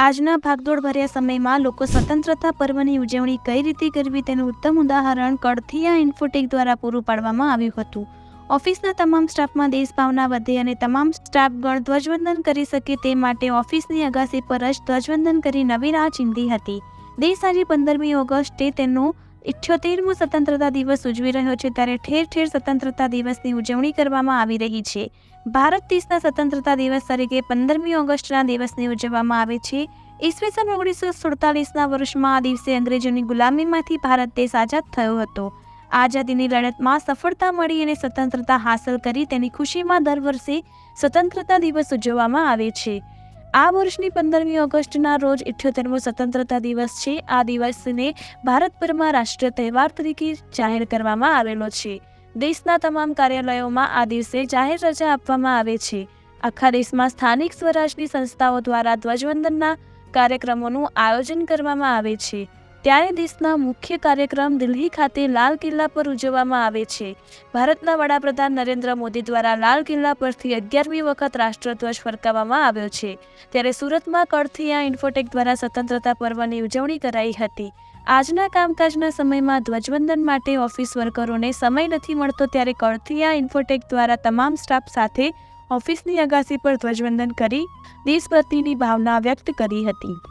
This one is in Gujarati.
આજના ભાગદોડ ભર્યા સમયમાં લોકો સ્વતંત્રતા પર્વની ઉજવણી કઈ રીતે કરવી તેનું ઉત્તમ ઉદાહરણ કડથિયા ઇન્ફોટેક દ્વારા પૂરું પાડવામાં આવ્યું હતું. ઓફિસના તમામ સ્ટાફમાં દેશભાવના વધે અને તમામ સ્ટાફગણ ધ્વજવંદન કરી શકે તે માટે ઓફિસની અગાસી પર જ ધ્વજવંદન કરી નવી રાહ ચીંધી હતી. દેશ આજે પંદરમી ઓગસ્ટે તેનો ઇઠ્યોતેરમો સ્વતંત્રતા દિવસ ઉજવી રહ્યો છે ત્યારે ઠેર ઠેર સ્વતંત્રતા દિવસની ઉજવણી કરવામાં આવી રહી છે. ભારત દેશના સ્વતંત્રતા દિવસ તરીકે પંદરમી ઓગસ્ટના દિવસની ઉજવવામાં આવે છે. ઈસવીસન ઓગણીસો સુડતાલીસના વર્ષમાં આ દિવસે અંગ્રેજોની ગુલામીમાંથી ભારત દેશ આઝાદ થયો હતો. આઝાદીની લડતમાં સફળતા મળી અને સ્વતંત્રતા હાંસલ કરી તેની ખુશીમાં દર વર્ષે સ્વતંત્રતા દિવસ ઉજવવામાં આવે છે. આ વર્ષની પંદરમી ઓગસ્ટના રોજ ઇઠ્યોતેરમો સ્વતંત્રતા દિવસ છે. આ દિવસને ભારતભરમાં રાષ્ટ્રીય તહેવાર તરીકે જાહેર કરવામાં આવેલો છે. દેશના તમામ કાર્યાલયોમાં આ દિવસે જાહેર રજા આપવામાં આવે છે. આખા દેશમાં સ્થાનિક સ્વરાજની સંસ્થાઓ દ્વારા ધ્વજવંદનના કાર્યક્રમોનું આયોજન કરવામાં આવે છે. ત્યારે દેશના મુખ્ય કાર્યક્રમ દિલ્હી ખાતે લાલ કિલ્લા પર ઉજવવામાં આવે છે. ભારતના વડાપ્રધાન નરેન્દ્ર મોદી દ્વારા લાલ કિલ્લા પરથી અગિયારમી વખત રાષ્ટ્રધ્વજ ફરકાવવામાં આવ્યો છે. ત્યારે સુરતમાં કડથિયા ઇન્ફોટેક દ્વારા સ્વતંત્રતા પર્વની ઉજવણી કરાઈ હતી. આજના કામકાજના સમયમાં ધ્વજવંદન માટે ઓફિસ વર્કરોને સમય નથી મળતો ત્યારે કડથિયા ઇન્ફોટેક દ્વારા તમામ સ્ટાફ સાથે ઓફિસની અગાસી પર ધ્વજવંદન કરી દેશભક્તિની ભાવના વ્યક્ત કરી હતી.